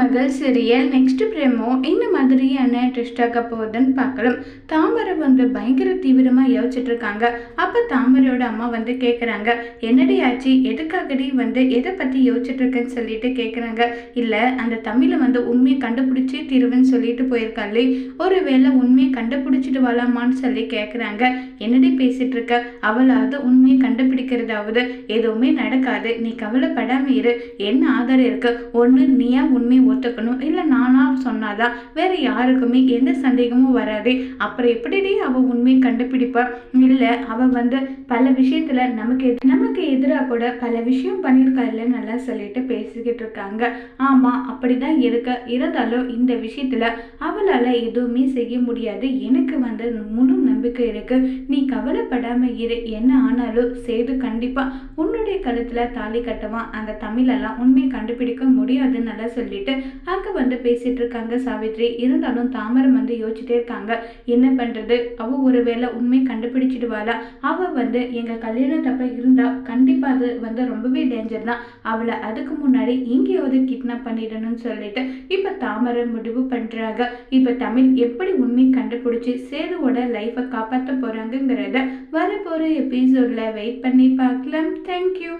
மருமகள் serial next பிரேமோ இந்த மாதிரியான ட்விஸ்ட் போகுதுன்னு பார்க்கலாம். தாமரை வந்து பயங்கர தீவிரமாக யோசிச்சுட்டு இருக்காங்க. அப்போ தாமரையோட அம்மா வந்து கேட்குறாங்க என்னடி ஆச்சு எதுக்காகடி வந்து எதை பற்றி யோசிச்சுட்டு இருக்கேன்னு சொல்லிட்டு கேட்குறாங்க இல்லை அந்த தமிழை வந்து உண்மையை கண்டுபிடிச்சி தீருவேன்னு சொல்லிட்டு போயிருக்காளே ஒருவேளை உண்மையை கண்டுபிடிச்சிட்டு வரலாமான்னு சொல்லி கேட்குறாங்க என்னடி பேசிட்டு இருக்க? அவளாவது உண்மையை கண்டுபிடிக்கிறதாவது எதுவுமே நடக்காது. நீ கவலைப்படாம இரு. என்ன ஆதாரம் இருக்கு? ஒன்று நீயா உண்மை ஒத்துக்கணும். இல்லை நானா சொன்னாதான் வேற யாருக்குமே எந்த சந்தேகமும் வராது. அப்புறம் எப்படிடி அவ உண்மையை கண்டுபிடிப்பா? இல்லை அவ வந்து பல விஷயத்துல நமக்கு நமக்கு எதிராக கூட பல விஷயம் பண்ணியிருக்கா இல்லைன்னு நல்லா சொல்லிட்டு பேசிக்கிட்டு இருக்காங்க. ஆமா அப்படிதான் இருக்க. இருந்தாலும் இந்த விஷயத்துல அவளால எதுவுமே செய்ய முடியாது. எனக்கு வந்து முழு நம்பிக்கை இருக்கு. நீ கவலைப்படாம இரு. என்ன ஆனாலும் சேது கண்டிப்பா உன்னுடைய கழுத்துல தாலி கட்டுவான் அந்த தமிழெல்லாம் உண்மையை கண்டுபிடிக்க முடியாதுன்னு நல்லா சொல்லிட்டு அங்க வந்து பேசிட்டு இருக்காங்க சாவித்ரி. இருந்தாலும் தாமரம் வந்து யோசிச்சுட்டே இருக்காங்க. என்ன பண்றது? அவ ஒருவேளை உண்மையை கண்டுபிடிச்சிடுவாளா? அவ வந்து எங்க கல்யாணம் தப்ப இருந்தா கண்டிப்பா அது வந்து ரொம்பவே டேஞ்சர் தான். அவளை அதுக்கு முன்னாடி எங்கேயாவது கிட்னாப் பண்ணிடணும்னு சொல்லிட்டு இப்ப தாமரை முடிவு பண்றாங்க. இப்ப தமிழ் எப்படி உண்மை கண்டுபிடிச்சி சேதுவோட லைஃபை காப்பாற்ற போறாங்கங்கிறத வரப்போற எபிசோட்ல வெயிட் பண்ணி பார்க்கலாம். தேங்க்யூ